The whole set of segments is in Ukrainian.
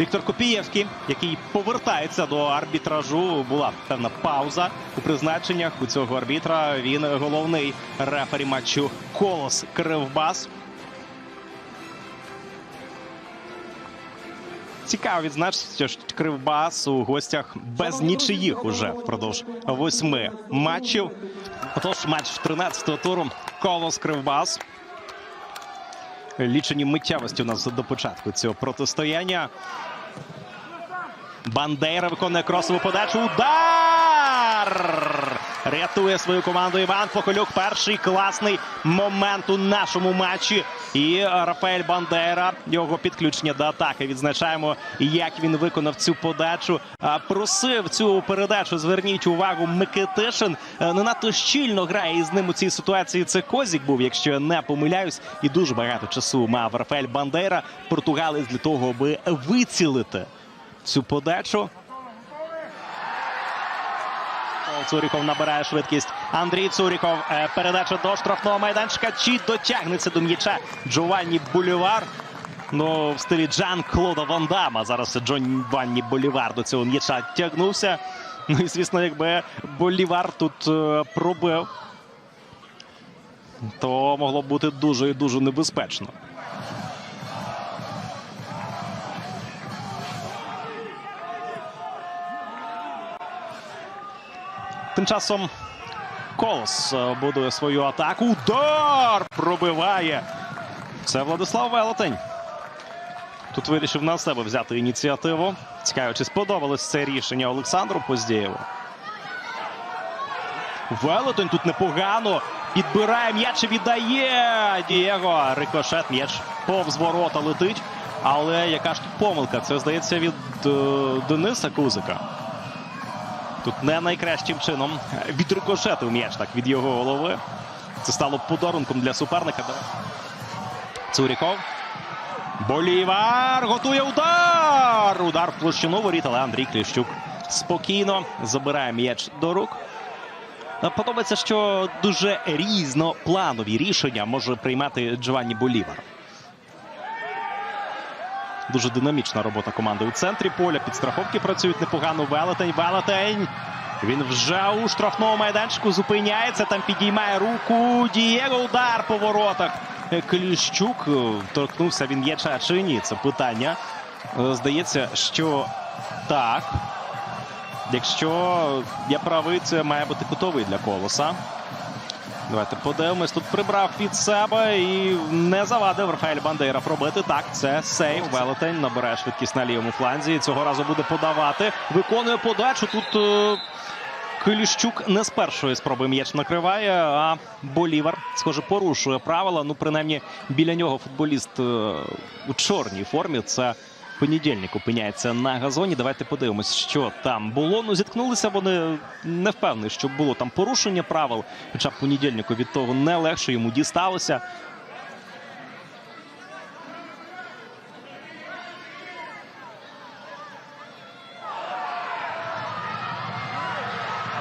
Віктор Копієвський, який повертається до арбітражу. Була певна пауза у призначеннях у цього арбітра. Він головний рефері матчу Колос Кривбас. Цікаво відзначити, що Кривбас у гостях без нічиїх уже впродовж восьми матчів. Отож, матч 13-го туру Колос Кривбас. Лічені миттєвості у нас до початку цього протистояння. Бандейра виконує кросову подачу. Удар! Рятує свою команду Іван Фохолюк. Перший класний момент у нашому матчі. І Рафаель Бандера, його підключення до атаки. Відзначаємо, як він виконав цю подачу. Просив цю передачу. Зверніть увагу, Микитишин е, не надто щільно грає із ним у цій ситуації. Це Козік був, якщо я не помиляюсь, і дуже багато часу мав Рафаель Бандера, португалець для того, аби вицілити цю подачу. Цуріков набирає швидкість. Андрій Цуріков. е, Передача до штрафного майданчика. Чи дотягнеться до м'яча Джованні Булівар? Ну, в стилі Джан Клода Ван Дамма. Зараз Джованні Болівар до цього м'яча тягнувся. Ну і звісно, якби Болівар тут е, пробив, то могло б бути дуже і дуже небезпечно. Тим часом Колос е, будує свою атаку. Удар пробиває. Це Владислав Велетень. Тут вирішив на себе взяти ініціативу. Цікаво, чи сподобалось це рішення Олександру Поздєєву. Велетень тут непогано. Підбирає м'яч і віддає. Дієго. Рикошет. М'яч повз ворота летить. Але яка ж тут помилка? Це здається від е, Дениса Кузика. Тут не найкращим чином відрикошетив м'яч так від його голови. Це стало подарунком для суперника. Цуріков. Болівар готує удар. Удар в площину воріт, але Андрій Кліщук спокійно забирає м'яч до рук. Подобається, що дуже різнопланові рішення може приймати Джованні Болівар. Дуже динамічна робота команди у центрі поля. Підстраховки працюють непогано. Велетень. Велетень. Він вже у штрафному майданчику зупиняється. Там підіймає руку. Дієго удар по воротах. Кліщук е, торкнувся він м'яча чи ні? Це питання. Е, Здається, що так. Якщо я правий, це має бути кутовий для колоса. Давайте подивимось. Тут прибрав під себе і не завадив Рафаель Бандейра пробити. Так, це сейв. Велетень набирає швидкість на лівому фланзі. Цього разу буде подавати. Виконує подачу. Тут е, Кліщук не з першої спроби м'яч накриває, а Болівар, схоже, порушує правила. Ну, принаймні, біля нього футболіст е, у чорній формі. Це понедільник опиняється на газоні. Давайте подивимось, що там було. Ну, зіткнулися вони не впевнений, що було там порушення правил. Хоча понедільнику від того не легше йому дісталося.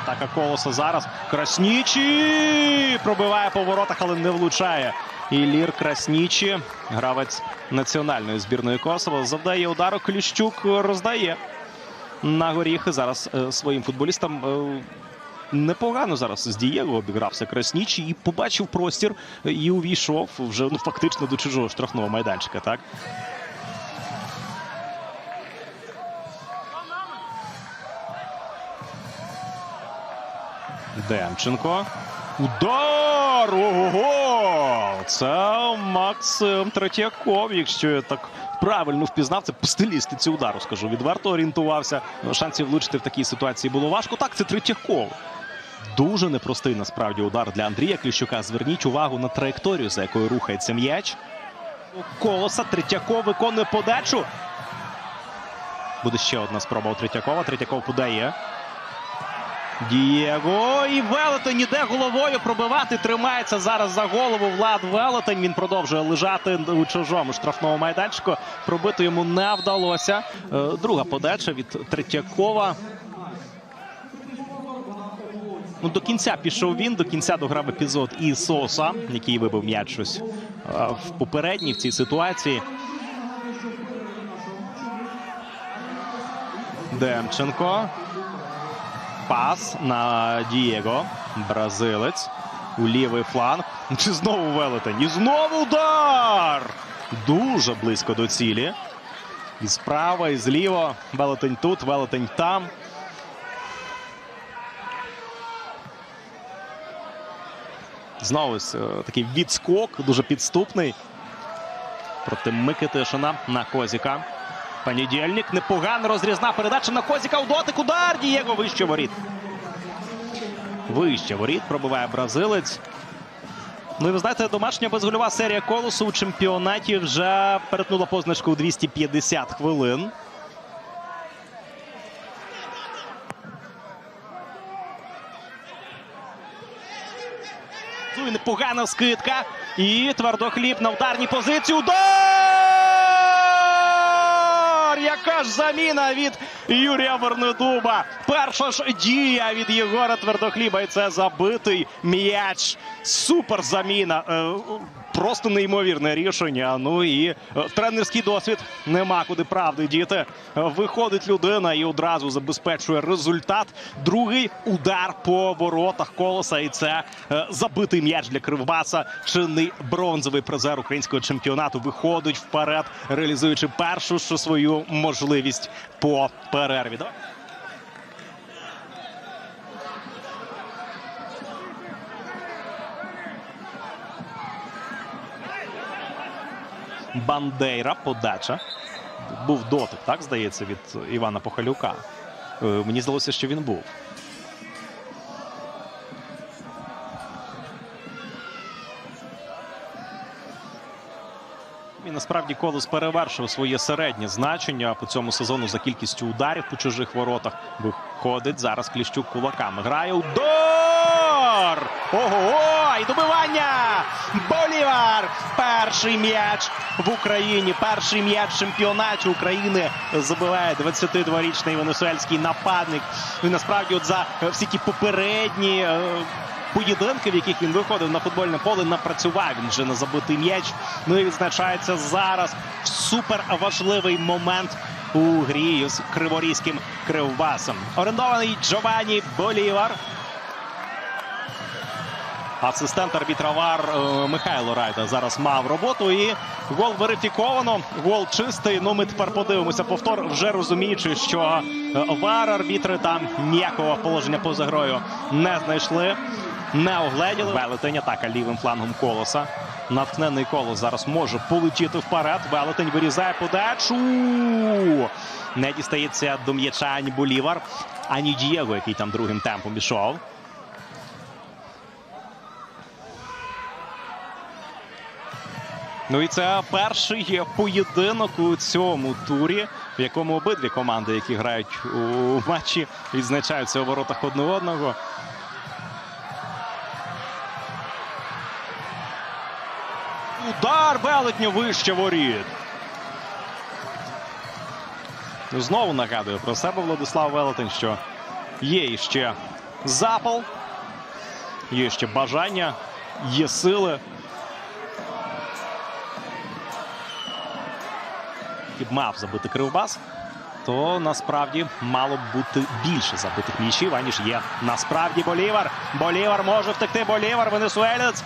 Атака колоса зараз. Краснічі пробиває по воротах, але не влучає. Ілір Краснічі, гравець національної збірної Косово, завдає удару. Кліщук роздає на горіхи. Зараз е, своїм футболістам е, непогано зараз з Дієго обігрався Краснічі і побачив простір е, і увійшов вже ну, фактично до чужого штрафного майданчика. Так Демченко. Удар! Ого! Це Максим Третьяков, якщо я так правильно впізнав. Це по стилістиці удару, скажу. Відверто орієнтувався. Шансів влучити в такій ситуації було важко. Так, це Третьяков. Дуже непростий насправді удар для Андрія Кліщука. Зверніть увагу на траєкторію, за якою рухається м'яч. Колоса Третьяков виконує подачу. Буде ще одна спроба у Третьякова. Третьяков подає. Дієго і Велетень іде головою пробивати. Тримається зараз за голову Влад Велетень. Він продовжує лежати у чужому штрафному майданчику. Пробити йому не вдалося. Е, Друга подача від Третьякова. Ну, до кінця пішов він, до кінця дограв епізод і Соса, який вибив м'яч е, в попередній в цій ситуації. Демченко. Пас на Дієго. Бразилець. У лівий фланг. Чи знову велетень? І знову удар! Дуже близько до цілі. І справа, і зліва. Велетень тут, велетень там. Знову е, такий відскок, дуже підступний. Проти Микитишина на Козіка. Понедільник. Непогана розрізна передача на Козіка. У дотик удар. Дієго вище воріт. Вище воріт пробиває бразилець. Ну і ви знаєте, домашня безгольова серія колосу у чемпіонаті вже перетнула позначку у 250 хвилин. Ну і непогана скидка. І твердохліб на ударній позиції. Удар! ಯಾರು Яка ж заміна від Юрія Вернедуба. Перша ж дія від Єгора Твердохліба. І це забитий м'яч. Супер заміна. Е, Просто неймовірне рішення. Ну і е, тренерський досвід нема куди правди діти. Виходить людина і одразу забезпечує результат. Другий удар по воротах колоса. І це е, забитий м'яч для Кривбаса. Чинний бронзовий призер українського чемпіонату виходить вперед, реалізуючи першу свою можливість по перерві. Бандейра, подача. Був дотик, так здається, від Івана Похалюка. Е, Мені здалося, що він був. Насправді колос перевершив своє середнє значення по цьому сезону за кількістю ударів по чужих воротах. Виходить зараз Кліщук кулаками. Грає удар! Ого! І добивання! Болівар! Перший м'яч в Україні. Перший м'яч чемпіонаті України забиває 22-річний венесуельський нападник. Він насправді от за е, всі ті попередні. е, Поєдинки, в яких він виходив на футбольне поле, напрацював він вже на забитий м'яч. Ну і відзначається зараз супер важливий момент у грі з криворізьким кривбасом. Орендований Джованні Болівар. Асистент арбітра ВАР е, Михайло Райда зараз мав роботу. І гол верифіковано. Гол чистий. Ну ми тепер подивимося повтор, вже розуміючи, що е, ВАР арбітри там ніякого положення поза грою не знайшли. Не огледіли. Велетень атака лівим флангом колоса. Наткнений колос зараз може полетіти вперед. Велетень вирізає подачу. Не дістається до ані Болівар, ані Дієго, який там другим темпом ішов. Ну і це перший поєдинок у цьому турі, в якому обидві команди, які грають у матчі, відзначаються у воротах одне одного. Удар велетню вище воріт. Ну, Знову нагадую про себе Владислав Велетень, що є іще запал, є ще бажання, є сили. і б мав забити кривбас, то насправді мало б бути більше забитих м'ячів, аніж є насправді Болівар. Болівар може втекти. Болівар, Венесуелець.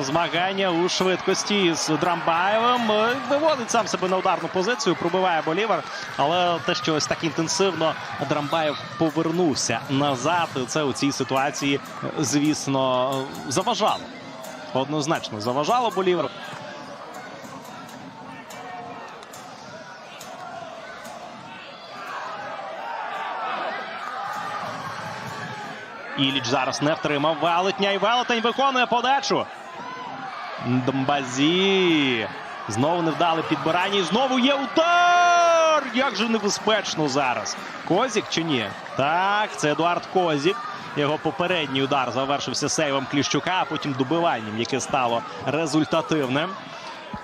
Змагання у швидкості з Драмбаєвим. Е, Виводить сам себе на ударну позицію, пробиває Болівар. Але те, що ось так інтенсивно Драмбаєв повернувся назад, це у цій ситуації, е, звісно, заважало. Однозначно заважало Болівар. Іліч зараз не втримав велетня. І велетень виконує подачу. Домбазі. Знову невдале підбирання. І знову є удар! Як же небезпечно зараз. Козік чи ні? Так, це Едуард Козік. Його попередній удар завершився сейвом Кліщука, а потім добиванням, яке стало результативним.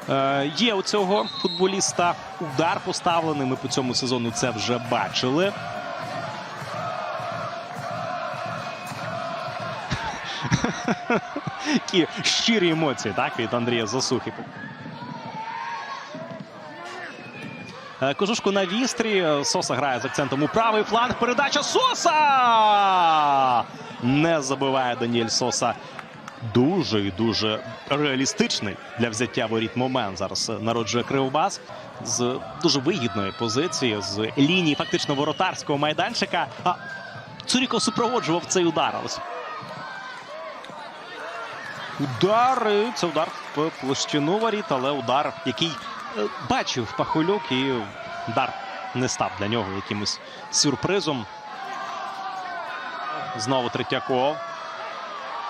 Е, є у цього футболіста удар поставлений. Ми по цьому сезону це вже бачили. Такі щирі емоції, так, від Андрія Засухи. е, кожушку на вістрі. Соса грає з акцентом у правий фланг. Передача Соса! Не забиває Даніель Соса. Дуже і дуже реалістичний для взяття воріт момент зараз народжує Кривбас з дуже вигідної позиції, з лінії фактично воротарського майданчика. А Цуріко супроводжував цей удар. Удар. і Це удар в площину воріт, але удар, який е, бачив Пахолюк, і удар не став для нього якимось сюрпризом. Знову Третьяков.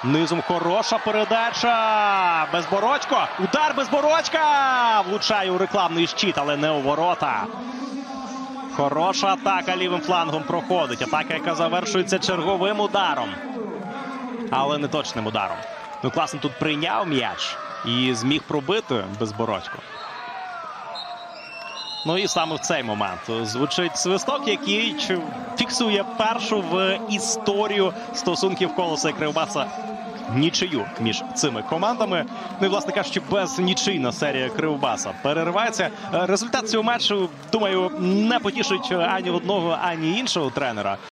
Низом хороша передача. Безборочко. Удар Безборочка. Влучає у рекламний щит, але не у ворота. Хороша атака лівим флангом проходить. Атака, яка завершується черговим ударом. Але не точним ударом. Ну, класно тут прийняв м'яч і зміг пробити Безборочко. Ну і саме в цей момент звучить свисток, який фіксує першу в історію стосунків колоса і Кривбаса нічию між цими командами. Ну і, власне кажучи, без нічийна серія Кривбаса переривається. Результат цього матчу, думаю, не потішить ані одного, ані іншого тренера.